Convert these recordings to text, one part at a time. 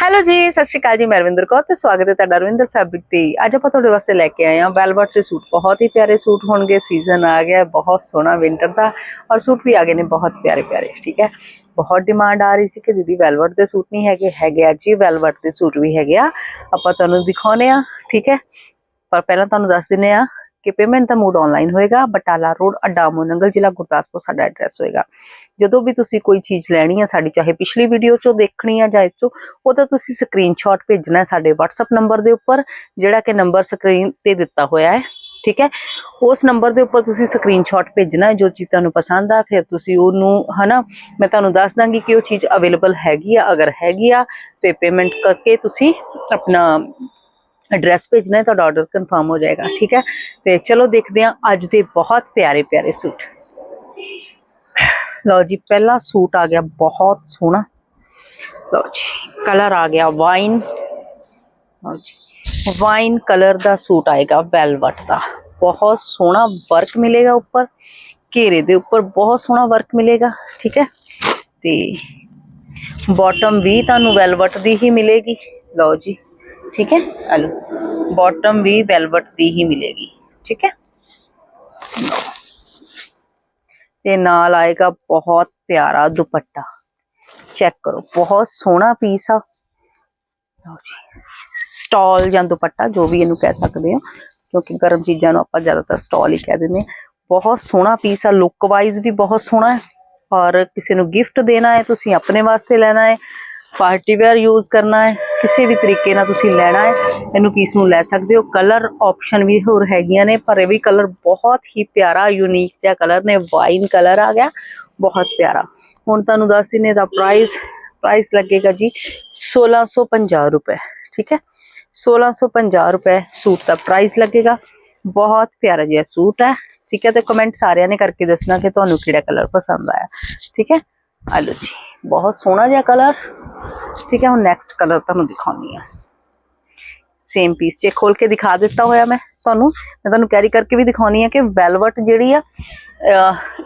Hello ਜੀ, ਸਤਿ ਸ਼੍ਰੀ ਅਕਾਲ ਜੀ, ਮੈਂ ਰਵਿੰਦਰ ਕੌਰ ਤੇ ਸਵਾਗਤ ਹੈ ਤੁਹਾਡਾ ਰਵਿੰਦਰ ਫੈਬਰਿਕ ਤੇ। ਅੱਜ ਆਪਾਂ ਤੁਹਾਡੇ ਵਾਸਤੇ ਲੈ ਕੇ ਆਏ ਹਾਂ ਵੈਲਵਟ ਦੇ ਸੂਟ। ਬਹੁਤ ਹੀ ਪਿਆਰੇ ਸੂਟ ਹੋਣਗੇ ਸੀਜ਼ਨ ਆ ਗਿਆ, ਬਹੁਤ ਸੋਹਣਾ ਵਿੰਟਰ ਦਾ ਔਰ ਸੂਟ ਵੀ ਆ ਗਏ ਨੇ ਬਹੁਤ ਪਿਆਰੇ ਪਿਆਰੇ, ਠੀਕ ਹੈ? ਬਹੁਤ ਡਿਮਾਂਡ ਆ ਰਹੀ ਸੀ ਕਿ ਦੀਦੀ ਵੈਲਵਟ ਦੇ ਸੂਟ ਨਹੀਂ ਹੈਗੇ ਹੈਗੇ ਆ ਜੀ ਵੈਲਵਟ ਦੇ ਸੂਟ ਵੀ ਹੈਗੇ ਆ। ਆਪਾਂ ਤੁਹਾਨੂੰ ਦਿਖਾਉਨੇ ਆ ਠੀਕ ਹੈ? ਪਰ ਪਹਿਲਾਂ ਤੁਹਾਨੂੰ ਦੱਸ ਦਿੰਨੇ ਆ ਕਿ ਪੇਮੈਂਟ ਦਾ ਮੋਡ ਆਨਲਾਈਨ ਹੋਏਗਾ, ਬਟਾਲਾ ਰੋਡ ਅੱਡਾ ਨੰਗਲ ਜ਼ਿਲ੍ਹਾ ਗੁਰਦਾਸਪੁਰ ਸਾਡਾ ਐਡਰੈਸ ਹੋਏਗਾ। ਜਦੋਂ ਵੀ ਤੁਸੀਂ ਕੋਈ ਚੀਜ਼ ਲੈਣੀ ਹੈ ਸਾਡੀ, ਚਾਹੇ ਪਿਛਲੀ ਵੀਡੀਓ ਚੋਂ ਦੇਖਣੀ ਹੈ ਜਾਂ ਇਸ ਚੋਂ ਉਹਦਾ ਤੁਸੀਂ ਸਕਰੀਨਸ਼ਾਟ ਭੇਜਣਾ ਸਾਡੇ WhatsApp ਨੰਬਰ ਦੇ ਉੱਪਰ, ਜਿਹੜਾ ਕਿ ਨੰਬਰ ਸਕਰੀਨ ਤੇ ਦਿੱਤਾ ਹੋਇਆ ਹੈ, ਠੀਕ ਹੈ? ਉਸ ਨੰਬਰ ਦੇ ਉੱਪਰ ਤੁਸੀਂ ਸਕਰੀਨਸ਼ਾਟ ਭੇਜਣਾ ਜੋ ਚੀਜ਼ ਤੁਹਾਨੂੰ ਪਸੰਦ ਆ, ਫਿਰ ਤੁਸੀਂ ਉਹਨੂੰ, ਹਨਾ, ਮੈਂ ਤੁਹਾਨੂੰ ਦੱਸ ਦਾਂਗੀ ਕਿ ਉਹ ਚੀਜ਼ ਅਵੇਲੇਬਲ ਹੈਗੀ ਆ, ਅਗਰ ਹੈਗੀ ਆ, ਤੇ ਪੇਮੈਂਟ ਕਰਕੇ ਤੁਸੀਂ ਆਪਣਾ ਐਡਰੈਸ ਭੇਜਣਾ ਹੈ, ਤੁਹਾਡਾ ਆਰਡਰ ਕਨਫਰਮ ਹੋ ਜਾਏਗਾ, ਠੀਕ ਹੈ? ਤੇ ਚਲੋ ਦੇਖਦੇ ਹਾਂ ਅੱਜ ਦੇ ਬਹੁਤ ਪਿਆਰੇ ਪਿਆਰੇ ਸੂਟ। ਲਓ ਜੀ, ਪਹਿਲਾ ਸੂਟ ਆ ਗਿਆ ਬਹੁਤ ਸੋਹਣਾ। ਲਓ ਜੀ ਕਲਰ ਆ ਗਿਆ ਵਾਈਨ ਲਓ ਜੀ ਵਾਈਨ ਕਲਰ ਦਾ ਸੂਟ ਆਏਗਾ ਵੈਲਵਟ ਦਾ। ਬਹੁਤ ਸੋਹਣਾ ਵਰਕ ਮਿਲੇਗਾ ਉੱਪਰ, ਘੇਰੇ ਦੇ ਉੱਪਰ ਬਹੁਤ ਸੋਹਣਾ ਵਰਕ ਮਿਲੇਗਾ, ਠੀਕ ਹੈ? ਤੇ ਬਾਟਮ ਵੀ ਤੁਹਾਨੂੰ ਵੈਲਵਟ ਦੀ ਹੀ ਮਿਲੇਗੀ। ਲਓ ਜੀ ਠੀਕ ਹੈ? ਹਲੋ ਬਾਟਮ ਵੀ ਵੈਲਵਟ ਦੀ ਹੀ ਮਿਲੇਗੀ, ਠੀਕ ਹੈ? ਤੇ ਨਾਲ ਆਏਗਾ ਬਹੁਤ ਪਿਆਰਾ ਦੁਪੱਟਾ। ਚੈੱਕ ਕਰੋ, ਬਹੁਤ ਸੋਹਣਾ ਪੀਸ ਆ। ਲਓ ਜੀ ਸਟਾਲ ਜਾਂ ਦੁਪੱਟਾ, ਜੋ ਵੀ ਇਹਨੂੰ ਕਹਿ ਸਕਦੇ ਹੋ ਕਿਉਂਕਿ ਗਰਮ ਚੀਜ਼ਾਂ ਨੂੰ ਆਪਾਂ ਜ਼ਿਆਦਾਤਰ ਸਟਾਲ ਹੀ ਕਹਿ ਦਿੰਦੇ ਹਾਂ ਬਹੁਤ ਸੋਹਣਾ ਪੀਸ ਆ ਲੁੱਕ ਵਾਈਜ਼ ਵੀ ਬਹੁਤ ਸੋਹਣਾ ਹੈ। ਔਰ ਕਿਸੇ ਨੂੰ ਗਿਫਟ ਦੇਣਾ ਹੈ, ਤੁਸੀਂ ਆਪਣੇ ਵਾਸਤੇ ਲੈਣਾ ਹੈ। ਪਾਰਟੀ ਵੇਅਰ ਯੂਜ਼ ਕਰਨਾ ਹੈ। ਕਿਸੇ ਵੀ ਤਰੀਕੇ ਨਾਲ ਤੁਸੀਂ ਲੈਣਾ ਹੈ, ਇਹਨੂੰ ਪੀਸ ਨੂੰ ਲੈ ਸਕਦੇ ਹੋ। ਕਲਰ ਆਪਸ਼ਨ ਵੀ ਹੋਰ ਹੈਗੀਆਂ ਨੇ, ਪਰ ਇਹ ਵੀ ਕਲਰ ਬਹੁਤ ਹੀ ਪਿਆਰਾ ਯੂਨੀਕ ਜਿਹਾ ਕਲਰ ਨੇ। ਵਾਈਨ ਕਲਰ ਆ ਗਿਆ, ਬਹੁਤ ਪਿਆਰਾ। ਹੁਣ ਤੁਹਾਨੂੰ ਦੱਸ ਦਿੰਨੇ ਦਾ ਪ੍ਰਾਈਸ ਪ੍ਰਾਈਸ ਲੱਗੇਗਾ ਜੀ 1650 ਰੁਪਏ, ਠੀਕ ਹੈ? 1650 ਰੁਪਏ ਸੂਟ ਦਾ ਪ੍ਰਾਈਸ ਲੱਗੇਗਾ। ਬਹੁਤ ਪਿਆਰਾ ਜਿਹਾ ਸੂਟ ਹੈ, ਠੀਕ ਹੈ? ਤੇ ਕਮੈਂਟ ਸਾਰਿਆਂ ਨੇ ਕਰਕੇ ਦੱਸਣਾ ਕਿ ਤੁਹਾਨੂੰ ਕਿਹੜਾ ਕਲਰ ਪਸੰਦ ਆਇਆ, ਠੀਕ ਹੈ? ਆਲੋ ਜੀ, ਬਹੁਤ ਸੋਹਣਾ ਜਿਹਾ ਕਲਰ ਠੀਕ ਹੈ, ਹੁਣ ਨੈਕਸਟ ਕਲਰ ਤੁਹਾਨੂੰ ਦਿਖਾਉਣੀ ਆ। ਸੇਮ ਪੀਸ ਜੇ ਖੋਲ ਕੇ ਦਿਖਾ ਦਿੱਤਾ ਹੋਇਆ ਮੈਂ ਤੁਹਾਨੂੰ ਮੈਂ ਤੁਹਾਨੂੰ ਕੈਰੀ ਕਰਕੇ ਵੀ ਦਿਖਾਉਣੀ ਆ ਕਿ ਵੈਲਵਟ ਜਿਹੜੀ ਆ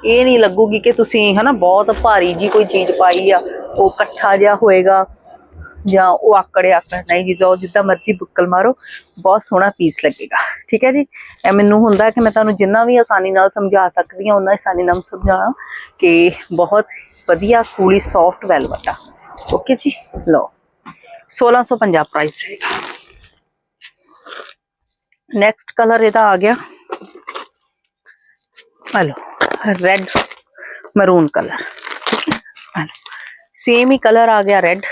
ਇਹ ਨਹੀਂ ਲੱਗੂਗੀ ਕਿ ਤੁਸੀਂ ਹਨਾ ਬਹੁਤ ਭਾਰੀ ਜੀ ਕੋਈ ਚੀਜ਼ ਪਾਈ ਆ, ਉਹ ਇਕੱਠਾ ਜਿਹਾ ਹੋਏਗਾ ਜਾਂ ਉਹ ਆਕੜੇ ਆਕੜ ਨਹੀਂ ਜੀ ਜੋ ਜਿੱਦਾਂ ਮਰਜ਼ੀ ਬੁੱਕਲ ਮਾਰੋ, ਬਹੁਤ ਸੋਹਣਾ ਪੀਸ ਲੱਗੇਗਾ। ਠੀਕ ਹੈ ਜੀ? ਇਹ ਮੈਨੂੰ ਹੁੰਦਾ ਕਿ ਮੈਂ ਤੁਹਾਨੂੰ ਜਿੰਨਾ ਵੀ ਆਸਾਨੀ ਨਾਲ ਸਮਝਾ ਸਕਦੀ ਹਾਂ ਉਹਨਾਂ ਆਸਾਨੀ ਨਾਲ ਸਮਝਾਣਾ ਕਿ ਬਹੁਤ ਵਧੀਆ ਕੂਲੀ ਸੌਫਟ ਵੈਲਵਟ ਆ। ਓਕੇ ਜੀ ਲਓ 1650 ਪ੍ਰਾਈਸ ਰਹੇਗਾ ਨੈਕਸਟ ਕਲਰ ਇਹਦਾ ਆ ਗਿਆ ਹਲੋ ਰੈਡ ਮਰੂਨ ਕਲਰ ਠੀਕ ਹੈ ਹਲੋ ਸੇਮ ਹੀ ਕਲਰ ਆ ਗਿਆ ਰੈਡ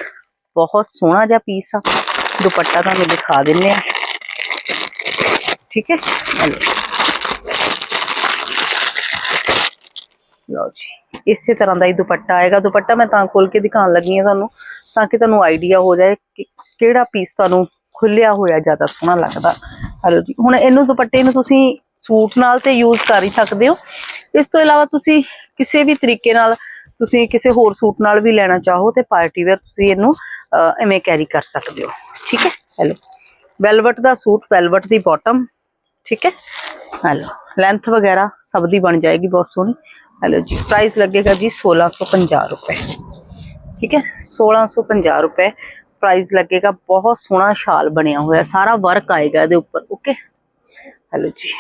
ਬਹੁਤ ਸੋਹਣਾ ਜਿਹਾ ਪੀਸ ਆ ਦੁਪੱਟਾ ਤੁਹਾਨੂੰ ਦਿਖਾ ਦਿੰਨੇ ਆ ਠੀਕ ਹੈ ਹਲੋ ਲਓ ਜੀ। ਇਸੇ ਤਰ੍ਹਾਂ ਦਾ ਹੀ ਦੁਪੱਟਾ ਆਏਗਾ। ਦੁਪੱਟਾ ਮੈਂ ਤਾਂ ਖੋਲ ਕੇ ਦਿਖਾਉਣ ਲੱਗੀ ਹਾਂ ਤੁਹਾਨੂੰ ਤਾਂ ਕਿ ਤੁਹਾਨੂੰ ਆਈਡੀਆ ਹੋ ਜਾਏ ਕਿ ਕਿਹੜਾ ਪੀਸ ਤੁਹਾਨੂੰ ਖੁੱਲਿਆ ਹੋਇਆ ਜ਼ਿਆਦਾ ਸੋਹਣਾ ਲੱਗਦਾ। ਹਲੋ ਜੀ ਹੁਣ ਇਹਨੂੰ ਦੁਪੱਟੇ ਨੂੰ ਤੁਸੀਂ ਸੂਟ ਨਾਲ ਤੇ ਯੂਜ਼ ਕਰ ਹੀ ਸਕਦੇ ਹੋ। ਇਸ ਤੋਂ ਇਲਾਵਾ ਤੁਸੀਂ ਕਿਸੇ ਵੀ ਤਰੀਕੇ ਨਾਲ ਤੁਸੀਂ ਕਿਸੇ ਹੋਰ ਸੂਟ ਨਾਲ ਵੀ ਲੈਣਾ ਚਾਹੋ ਤੇ ਪਾਰਟੀ ਵੇਅਰ ਤੁਸੀਂ ਇਹਨੂੰ ਅਹ, ਐਵੇਂ ਕੈਰੀ ਕਰ ਸਕਦੇ ਹੋ। ਠੀਕ ਹੈ? ਹੈਲੋ। ਵੈਲਵਟ ਦਾ ਸੂਟ ਵੈਲਵਟ ਦੀ ਬਾਟਮ ਠੀਕ ਹੈ? ਹੈਲੋ। ਲੈਂਥ ਵਗੈਰਾ ਸਭ ਦੀ ਬਣ ਜਾਏਗੀ ਬਹੁਤ ਸੋਹਣੀ। ਹੈਲੋ ਜੀ ਪ੍ਰਾਈਸ ਲੱਗੇਗਾ ਜੀ 1650 ਰੁਪਏ ਠੀਕ ਹੈ 1650 ਰੁਪਏ ਪ੍ਰਾਈਸ ਲੱਗੇਗਾ ਬਹੁਤ ਸੋਹਣਾ ਸ਼ਾਲ ਬਣਿਆ ਹੋਇਆ ਸਾਰਾ ਵਰਕ ਆਏਗਾ ਇਹਦੇ ਉੱਪਰ ਓਕੇ ਹੈਲੋ ਜੀ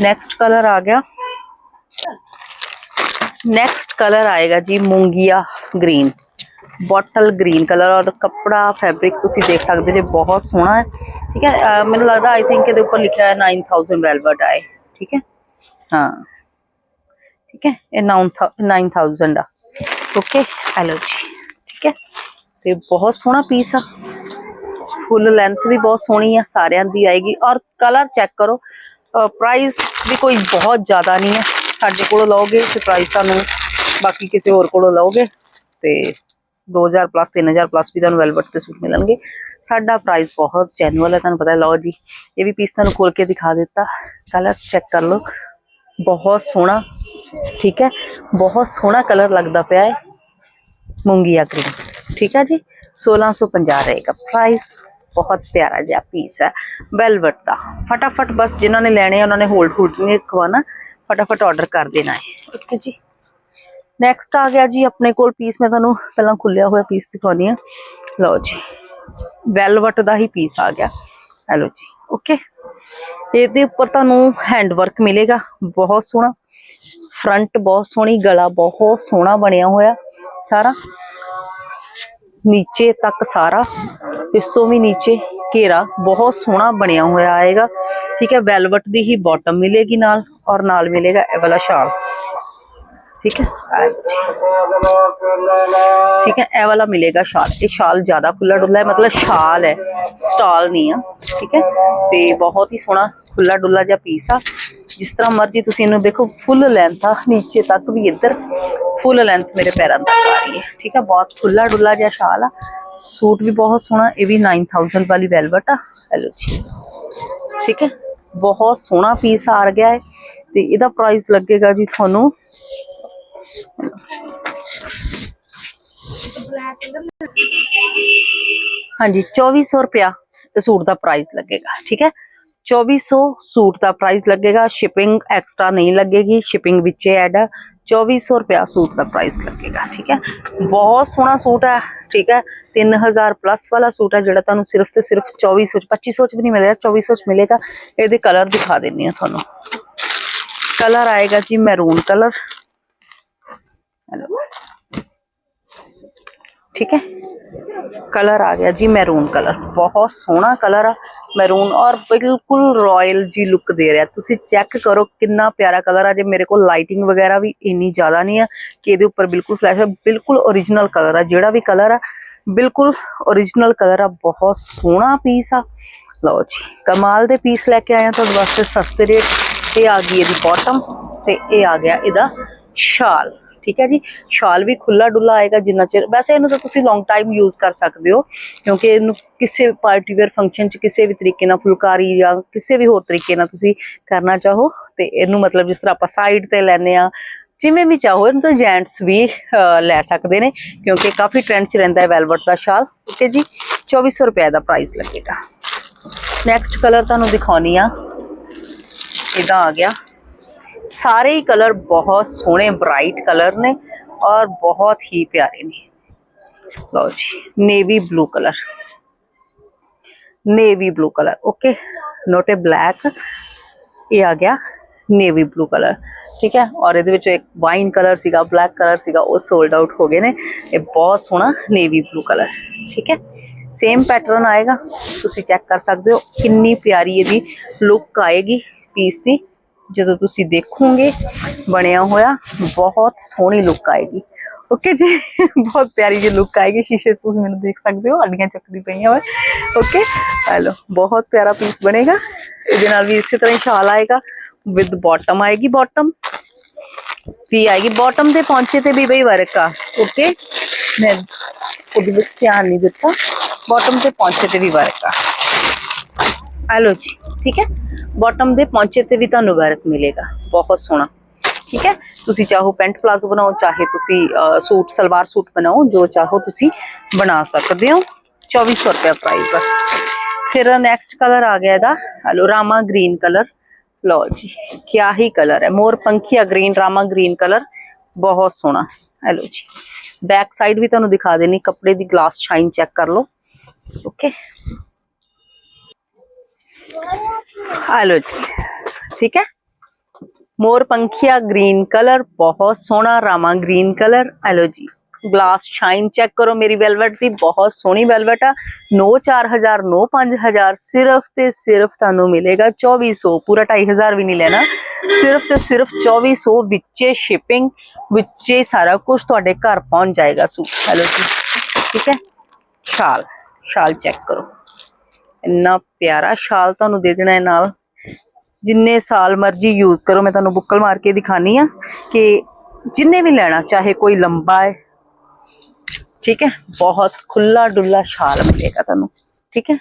ਨੈਕਸਟ ਕਲਰ ਆ ਗਿਆ ਨੈਕਸਟ ਕਲਰ ਆਏਗਾ ਜੀ ਮੂੰਗੀਆ ਗ੍ਰੀਨ ਬੋਟਲ ਗ੍ਰੀਨ ਕਲਰ ਔਰ ਕੱਪੜਾ ਫੈਬਰਿਕ ਤੁਸੀਂ ਦੇਖ ਸਕਦੇ ਜੇ ਬਹੁਤ ਸੋਹਣਾ ਹੈ ਠੀਕ ਹੈ ਅਹ ਮੈਨੂੰ ਲੱਗਦਾ ਆਈ ਥਿੰਕ ਇਹਦੇ ਉੱਪਰ ਲਿਖਿਆ ਹੈ 9000 ਵੈਲਵਟ ਆਏ ਠੀਕ ਹੈ ਹਾਂ ਠੀਕ ਹੈ ਇਹ 9000 ਆ ਓਕੇ ਹੈਲੋ ਜੀ ਠੀਕ ਹੈ ਤੇ ਬਹੁਤ ਸੋਹਣਾ ਪੀਸ ਆ ਫੁੱਲ ਲੈਂਥ ਵੀ ਬਹੁਤ ਸੋਹਣੀ ਆ ਸਾਰਿਆਂ ਦੀ ਆਏਗੀ ਔਰ ਕਲਰ ਚੈੱਕ ਕਰੋ ਪ੍ਰਾਈਸ ਵੀ ਕੋਈ ਬਹੁਤ ਜ਼ਿਆਦਾ ਨਹੀਂ ਹੈ ਸਾਡੇ ਕੋਲੋਂ ਲਓਗੇ ਤੇ ਪ੍ਰਾਈਸ ਤੁਹਾਨੂੰ ਬਾਕੀ ਕਿਸੇ ਹੋਰ ਕੋਲੋਂ ਲਓਗੇ ਤੇ 2000 ਪਲੱਸ 3000 ਪਲੱਸ ਵੀ ਤੁਹਾਨੂੰ ਵੈਲਵਟ ਦੇ ਸੂਟ ਮਿਲਣਗੇ ਸਾਡਾ ਪ੍ਰਾਈਸ ਬਹੁਤ ਜੈਨੂਅਲ ਹੈ ਤੁਹਾਨੂੰ ਪਤਾ ਹੈ ਲਓ ਜੀ ਇਹ ਵੀ ਪੀਸ ਤੁਹਾਨੂੰ ਖੋਲ ਕੇ ਦਿਖਾ ਦਿੱਤਾ ਕਲਰ ਚੈੱਕ ਕਰ ਲਓ ਬਹੁਤ ਸੋਹਣਾ, ਠੀਕ ਹੈ, ਬਹੁਤ ਸੋਹਣਾ ਕਲਰ ਲੱਗਦਾ ਪਿਆ ਹੈ ਮੂੰਗੀਆ ਗ੍ਰੀਨ ਠੀਕ ਹੈ ਜੀ 1650 ਰਹੇਗਾ ਪ੍ਰਾਈਸ ਬਹੁਤ ਪਿਆਰਾ ਜਿਹਾ ਪੀਸ ਹੈ ਵੈਲਵਟ ਦਾ। ਫਟਾਫਟ ਬਸ ਜਿਨ੍ਹਾਂ ਨੇ ਲੈਣੇ ਉਹਨਾਂ ਨੇ ਹੋਲਡ ਹੋਲਡ ਨਹੀਂ ਰਖਵਾਣਾ ਫਟਾਫਟ ਆਰਡਰ ਕਰ ਦੇਣਾ ਹੈ। ਓਕੇ ਜੀ। ਨੈਕਸਟ ਆ ਗਿਆ ਜੀ ਆਪਣੇ ਕੋਲ ਪੀਸ ਮੈਂ ਤੁਹਾਨੂੰ ਪਹਿਲਾਂ ਖੁੱਲਿਆ ਹੋਇਆ ਪੀਸ ਦਿਖਾਉਣੀ ਆ ਲਓ ਜੀ ਵੈਲਵਟ ਦਾ ਹੀ ਪੀਸ ਆ ਗਿਆ। ਹੈਲੋ ਜੀ। ਓਕੇ ਇਹਦੇ ਉੱਪਰ ਤੁਹਾਨੂੰ ਹੈਂਡ ਵਰਕ ਮਿਲੇਗਾ, ਬਹੁਤ ਸੋਹਣਾ। ਫਰੰਟ ਬਹੁਤ ਸੋਹਣੀ, ਗਲਾ ਬਹੁਤ ਸੋਹਣਾ ਬਣਿਆ ਹੋਇਆ ਸਾਰਾ। ਨੀਚੇ ਤੱਕ ਸਾਰਾ। ਇਸ ਤੋਂ ਵੀ ਨੀਚੇ ਘੇਰਾ ਬਹੁਤ ਸੋਹਣਾ ਬਣਿਆ ਹੋਇਆ ਆਏਗਾ। ਠੀਕ ਹੈ ਵੈਲਵਟ ਦੀ ਹੀ ਬਾਟਮ ਮਿਲੇਗੀ ਨਾਲ ਔਰ ਨਾਲ ਮਿਲੇਗਾ ਇਹ ਵਾਲਾ ਸ਼ਾਲ ਠੀਕ ਹੈ ਆਹ ਜੀ। ਠੀਕ ਹੈ ਇਹ ਵਾਲਾ ਮਿਲੇਗਾ ਸ਼ਾਲ ਇਹ ਸ਼ਾਲ ਜ਼ਿਆਦਾ ਖੁੱਲਾ ਡੁੱਲਾ ਹੈ ਮਤਲਬ ਸ਼ਾਲ ਨਹੀਂ ਆ ਠੀਕ ਹੈ ਤੇ ਬਹੁਤ ਹੀ ਸੋਹਣਾ ਖੁੱਲਾ ਡੁੱਲਾ ਜਿਹਾ ਪੀਸ ਆ ਜਿਸ ਤਰ੍ਹਾਂ ਮਰਜ਼ੀ ਤੁਸੀਂ ਇਹਨੂੰ ਦੇਖੋ ਫੁੱਲ ਲੈਂਥ ਆ ਨੀਚੇ ਤੱਕ ਵੀ ਇੱਧਰ ਫੁੱਲ ਲੈਂਥ ਮੇਰੇ ਪੈਰਾਂ ਤੱਕ ਆ ਰਹੀ ਹੈ ਠੀਕ ਹੈ ਬਹੁਤ ਖੁੱਲਾ ਡੁੱਲਾ ਜਿਹਾ ਸ਼ਾਲ ਆ ਸੂਟ ਵੀ ਬਹੁਤ ਸੋਹਣਾ ਇਹ ਵੀ 9000 ਵਾਲੀ ਵੈਲਵਟ ਆ ਹੈਲੋ ਜੀ ਠੀਕ ਹੈ ਬਹੁਤ ਸੋਹਣਾ ਪੀਸ ਆ ਗਿਆ ਹੈ ਤੇ ਇਹਦਾ ਪ੍ਰਾਈਸ ਲੱਗੇਗਾ ਜੀ ਤੁਹਾਨੂੰ ਹਾਂਜੀ 2400 ਰੁਪਿਆ ਤੇ ਸੂਟ ਦਾ ਪ੍ਰਾਈਸ ਲੱਗੇਗਾ ਠੀਕ ਹੈ 2400 ਸੂਟ ਦਾ ਪ੍ਰਾਈਸ ਲੱਗੇਗਾ ਸ਼ਿਪਿੰਗ ਐਕਸਟਰਾ ਨਹੀਂ ਲੱਗੇਗੀ ਸ਼ਿਪਿੰਗ ਵਿੱਚ ਐਡ 2400 ਰੁਪਿਆ ਸੂਟ ਦਾ ਪ੍ਰਾਈਸ ਲੱਗੇਗਾ ਠੀਕ ਹੈ ਬਹੁਤ ਸੋਹਣਾ ਸੂਟ ਹੈ ਠੀਕ ਹੈ 3000 ਪਲੱਸ ਵਾਲਾ ਸੂਟ ਹੈ ਜਿਹੜਾ ਤੁਹਾਨੂੰ ਸਿਰਫ ਤੇ ਸਿਰਫ 2400 ਚ 2500 ਚ ਵੀ ਨਹੀਂ ਮਿਲੇਗਾ 2400 ਚ ਮਿਲੇਗਾ ਇਹਦੇ ਕਲਰ ਦਿਖਾ ਦਿੰਨੀ ਆ ਤੁਹਾਨੂੰ ਕਲਰ ਆਏਗਾ ਜੀ ਮੈਰੂਨ ਕਲਰ ਹੈਲੋ ਠੀਕ ਹੈ। ਕਲਰ ਆ ਗਿਆ ਜੀ ਮੈਰੂਨ ਕਲਰ। ਬਹੁਤ ਸੋਹਣਾ ਕਲਰ ਆ, ਮੈਰੂਨ ਔਰ ਬਿਲਕੁਲ ਰਾਇਲ ਜੀ ਲੁੱਕ ਦੇ ਰਿਹਾ। ਤੁਸੀਂ ਚੈੱਕ ਕਰੋ ਕਿੰਨਾ ਪਿਆਰਾ ਕਲਰ ਆ। ਜੇ ਮੇਰੇ ਕੋਲ ਲਾਈਟਿੰਗ ਵਗੈਰਾ ਵੀ ਇੰਨੀ ਜ਼ਿਆਦਾ ਨਹੀਂ ਆ ਕਿ ਇਹਦੇ ਉੱਪਰ ਬਿਲਕੁਲ ਫਲੈਸ਼ ਹੈ ਬਿਲਕੁਲ origignal ਕਲਰ ਆ। ਜਿਹੜਾ ਵੀ ਕਲਰ ਆ, ਬਿਲਕੁਲ origignal ਕਲਰ ਆ। ਬਹੁਤ ਸੋਹਣਾ ਪੀਸ ਆ। ਲਓ ਜੀ, ਕਮਾਲ ਦੇ ਪੀਸ ਲੈ ਕੇ ਆਏ ਆ। ਤੁਹਾਡੇ ਵਾਸਤੇ ਸਸਤੇ ਰੇਟ ਇਹ ਆ ਗਈ ਇਹਦੀ ਬਾਟਮ ਤੇ ਇਹ ਆ ਗਿਆ ਇਹਦਾ ਸ਼ਾਲ। ਠੀਕ ਹੈ ਜੀ? ਸ਼ਾਲ ਵੀ ਖੁੱਲਾ ਡੁੱਲਾ ਆਏਗਾ ਜਿੰਨਾ ਚਿਰ, ਵੈਸੇ ਇਹਨੂੰ ਤਾਂ ਤੁਸੀਂ ਲੌਂਗ ਟਾਈਮ ਯੂਜ਼ ਕਰ ਸਕਦੇ ਹੋ, ਕਿਉਂਕਿ ਇਹਨੂੰ ਕਿਸੇ ਪਾਰਟੀ ਵੇਅਰ ਫੰਕਸ਼ਨ 'ਚ ਕਿਸੇ ਵੀ ਤਰੀਕੇ ਨਾਲ ਫੁਲਕਾਰੀ ਜਾਂ ਕਿਸੇ ਵੀ ਹੋਰ ਤਰੀਕੇ ਨਾਲ ਤੁਸੀਂ ਕਰਨਾ ਚਾਹੋ, ਤੇ ਇਹਨੂੰ ਮਤਲਬ ਜਿਸ ਤਰ੍ਹਾਂ ਆਪਾਂ ਸਾਈਡ ਤੇ ਲੈਨੇ ਆ ਜਿਵੇਂ ਵੀ ਚਾਹੋ, ਇਹਨੂੰ ਤਾਂ ਜੈਂਟਸ ਵੀ ਲੈ ਸਕਦੇ ਨੇ, ਕਿਉਂਕਿ ਕਾਫੀ ਟ੍ਰੈਂਡ 'ਚ ਰਹਿੰਦਾ ਹੈ ਵੈਲਵਟ ਦਾ ਸ਼ਾਲ ਓਕੇ ਜੀ? 2400 ਰੁਪਏ ਦਾ ਪ੍ਰਾਈਸ ਲੱਗੇਗਾ। ਨੈਕਸਟ ਕਲਰ ਤੁਹਾਨੂੰ ਦਿਖਾਉਣੀ ਆ, ਇਹਦਾ ਆ ਗਿਆ। ਸਾਰੇ ਹੀ ਕਲਰ ਬਹੁਤ ਸੋਹਣੇ ਬ੍ਰਾਈਟ ਕਲਰ ਨੇ ਔਰ ਬਹੁਤ ਹੀ ਪਿਆਰੇ ਨੇ ਲਓ ਜੀ navy blue colour navy blue colour okay note ਇਹ ਬਲੈਕ ਇਹ ਆ ਗਿਆ ਨੇਵੀ ਬਲੂ ਕਲਰ ਠੀਕ ਹੈ ਔਰ ਇਹਦੇ ਵਿੱਚ ਇੱਕ ਵਾਈਨ ਕਲਰ ਸੀਗਾ ਬਲੈਕ ਕਲਰ ਸੀਗਾ ਉਹ ਸੋਲਡ ਆਊਟ ਹੋ ਗਏ ਨੇ ਇਹ ਬਹੁਤ ਸੋਹਣਾ ਨੇਵੀ ਬਲੂ ਕਲਰ ਠੀਕ ਹੈ ਸੇਮ ਪੈਟਰਨ ਆਏਗਾ ਤੁਸੀਂ ਚੈੱਕ ਕਰ ਸਕਦੇ ਹੋ ਕਿੰਨੀ ਪਿਆਰੀ ਇਹਦੀ ਲੁੱਕ ਆਏਗੀ ਪੀਸ ਦੀ ਜਦੋਂ ਤੁਸੀਂ ਦੇਖੋਗੇ, ਬਣਿਆ ਹੋਇਆ ਬਹੁਤ ਸੋਹਣੀ ਲੁੱਕ ਆਏਗੀ। ਓਕੇ ਜੀ, ਬਹੁਤ ਪਿਆਰੀ ਜੀ ਲੁੱਕ ਆਏਗੀ। ਸ਼ੀਸ਼ੇ 'ਚ ਤੁਸੀਂ ਮੈਨੂੰ ਦੇਖ ਸਕਦੇ ਹੋ ਅੱਡੀਆਂ ਚੱਕਦੀ ਪਈਆਂ ਹੋਏ ਓਕੇ ਹੈਲੋ, ਬਹੁਤ ਪਿਆਰਾ ਪੀਸ ਬਣੇਗਾ। ਇਹਦੇ ਨਾਲ ਵੀ ਇਸੇ ਤਰ੍ਹਾਂ ਹੀ ਸ਼ਾਲ ਆਏਗਾ। ਵਿਦ ਬਾਟਮ ਆਏਗੀ ਬਾਟਮ ਵੀ ਆਏਗੀ ਬਾਟਮ ਦੇ ਪਹੁੰਚੇ ਤੇ ਵੀ ਬਈ ਵਰਕ ਆ। ਓਕੇ ਮੈਂ ਉਹਦੇ ਵਿੱਚ ਧਿਆਨ ਨਹੀਂ ਦਿੱਤਾ। ਬਾਟਮ ਤੇ ਪਹੁੰਚੇ ਤੇ ਵੀ ਵਰਕ ਆ ਹੈਲੋ ਜੀ ਠੀਕ ਹੈ ਬਾਟਮ ਦੇ ਪਹੁੰਚੇ ਤੇ ਵੀ ਤੁਹਾਨੂੰ ਵਰਕ ਮਿਲੇਗਾ ਬਹੁਤ ਸੋਹਣਾ ਠੀਕ ਹੈ ਤੁਸੀਂ ਚਾਹੋ ਪੈਂਟ ਪਲਾਜ਼ੋ ਬਣਾਓ ਚਾਹੇ ਤੁਸੀਂ ਅਹ, ਸੂਟ ਸਲਵਾਰ ਸੂਟ ਬਣਾਓ ਜੋ ਚਾਹੋ ਤੁਸੀਂ ਬਣਾ ਸਕਦੇ ਹੋ 2400 ਰੁਪਏ ਪ੍ਰਾਈਸ ਆ ਫਿਰ ਨੈਕਸਟ ਕਲਰ ਆ ਗਿਆ ਇਹਦਾ ਹਲੋ ਰਾਮਾ ਗ੍ਰੀਨ ਕਲਰ ਲਓ ਜੀ ਕਿਆ ਹੀ ਕਲਰ ਹੈ ਮੋਰ ਪੰਖੀਆ ਗ੍ਰੀਨ ਰਾਮਾ ਗ੍ਰੀਨ ਕਲਰ ਬਹੁਤ ਸੋਹਣਾ ਹੈਲੋ ਜੀ ਬੈਕ ਸਾਈਡ ਵੀ ਤੁਹਾਨੂੰ ਦਿਖਾ ਦੇਣੀ ਕੱਪੜੇ ਦੀ ਗਲਾਸ ਸ਼ਾਈਨ ਚੈੱਕ ਕਰ ਲਓ ਓਕੇ ਆ ਲੋ ਜੀ। ਠੀਕ ਹੈ? ਮੋਰ ਪੰਖੀਆ ਗ੍ਰੀਨ ਕਲਰ ਬਹੁਤ ਸੋਹਣਾ ਰਾਮਾ ਗ੍ਰੀਨ ਕਲਰ ਆ ਲੋ ਜੀ। ਗਲਾਸ ਸ਼ਾਈਨ ਚੈੱਕ ਕਰੋ ਮੇਰੀ ਵੈਲਵਟ ਦੀ, ਬਹੁਤ ਸੋਹਣੀ ਵੈਲਵਟ ਆ। ਨੋ 4000 ਨੋ 5000 ਸਿਰਫ ਤੇ ਸਿਰਫ ਤੁਹਾਨੂੰ ਮਿਲੇਗਾ 2400 ਪੂਰਾ 2500 ਵੀ ਨਹੀਂ ਲੈਣਾ। ਸਿਰਫ ਤੇ ਸਿਰਫ 2400 ਵਿੱਚੇ ਸ਼ਿਪਿੰਗ ਵਿੱਚੇ ਸਾਰਾ ਕੁਝ ਤੁਹਾਡੇ ਘਰ ਪਹੁੰਚ ਜਾਏਗਾ ਸੂਟ ਹੈਲੋ ਜੀ। ਠੀਕ ਹੈ? ਸ਼ਾਲ। ਸ਼ਾਲ ਚੈੱਕ ਕਰੋ। ਇੰਨਾ ਪਿਆਰਾ ਸ਼ਾਲ ਤੁਹਾਨੂੰ ਦੇ ਦੇਣਾ ਹੈ ਨਾਲ। ਜਿੰਨੇ ਸਾਲ ਮਰਜ਼ੀ ਯੂਜ਼ ਕਰੋ, ਮੈਂ ਤੁਹਾਨੂੰ ਬੁੱਕਲ ਮਾਰ ਕੇ ਦਿਖਾਨੀ ਆ ਕਿ ਜਿੰਨੇ ਵੀ ਲੈਣਾ, ਚਾਹੇ ਕੋਈ ਲੰਬਾ ਹੈ, ਠੀਕ ਹੈ? ਬਹੁਤ ਖੁੱਲਾ ਡੁੱਲਾ ਸ਼ਾਲ ਮਿਲੇਗਾ ਤੁਹਾਨੂੰ, ਠੀਕ ਹੈ?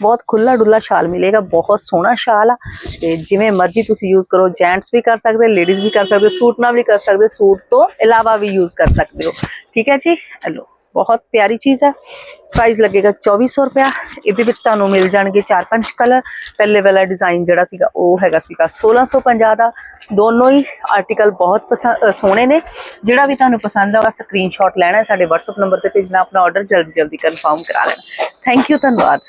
ਬਹੁਤ ਖੁੱਲਾ ਡੁੱਲਾ ਸ਼ਾਲ ਮਿਲੇਗਾ, ਬਹੁਤ ਸੋਹਣਾ ਸ਼ਾਲ ਆ। ਤੇ ਜਿਵੇਂ ਮਰਜ਼ੀ ਤੁਸੀਂ ਯੂਜ਼ ਕਰੋ ਜੈਂਟਸ ਵੀ ਕਰ ਸਕਦੇ ਲੇਡੀਜ਼ ਵੀ ਕਰ ਸਕਦੇ, ਸੂਟ ਨਾਲ ਵੀ ਕਰ ਸਕਦੇ, ਸੂਟ ਤੋਂ ਇਲਾਵਾ ਵੀ ਯੂਜ਼ ਕਰ ਸਕਦੇ ਹੋ। ਠੀਕ ਹੈ ਜੀ? ਹੈਲੋ। ਬਹੁਤ ਪਿਆਰੀ ਚੀਜ਼ ਹੈ। ਪ੍ਰਾਈਸ ਲੱਗੇਗਾ 2400 ਰੁਪਇਆ। ਇਹਦੇ ਵਿੱਚ ਤੁਹਾਨੂੰ ਮਿਲ ਜਾਣਗੇ 4-5 ਕਲਰ ਪਹਿਲੇ ਵਾਲਾ ਡਿਜ਼ਾਈਨ ਜਿਹੜਾ ਸੀਗਾ, ਉਹ ਹੈਗਾ ਸੀਗਾ 1650 ਦਾ। ਦੋਨੋਂ ਹੀ ਆਰਟੀਕਲ ਬਹੁਤ ਪਸੰਦ ਸੋਹਣੇ ਨੇ। ਜਿਹੜਾ ਵੀ ਤੁਹਾਨੂੰ ਪਸੰਦ ਆਗਾ ਸਕਰੀਨਸ਼ਾਟ ਲੈਣਾ ਹੈ। ਸਾਡੇ WhatsApp ਨੰਬਰ ਤੇ ਭੇਜਣਾ। ਆਪਣਾ ਆਰਡਰ ਜਲਦੀ ਜਲਦੀ ਕਨਫਰਮ ਕਰਾ ਲੈਣਾ। ਥੈਂਕ ਯੂ ਧੰਨਵਾਦ।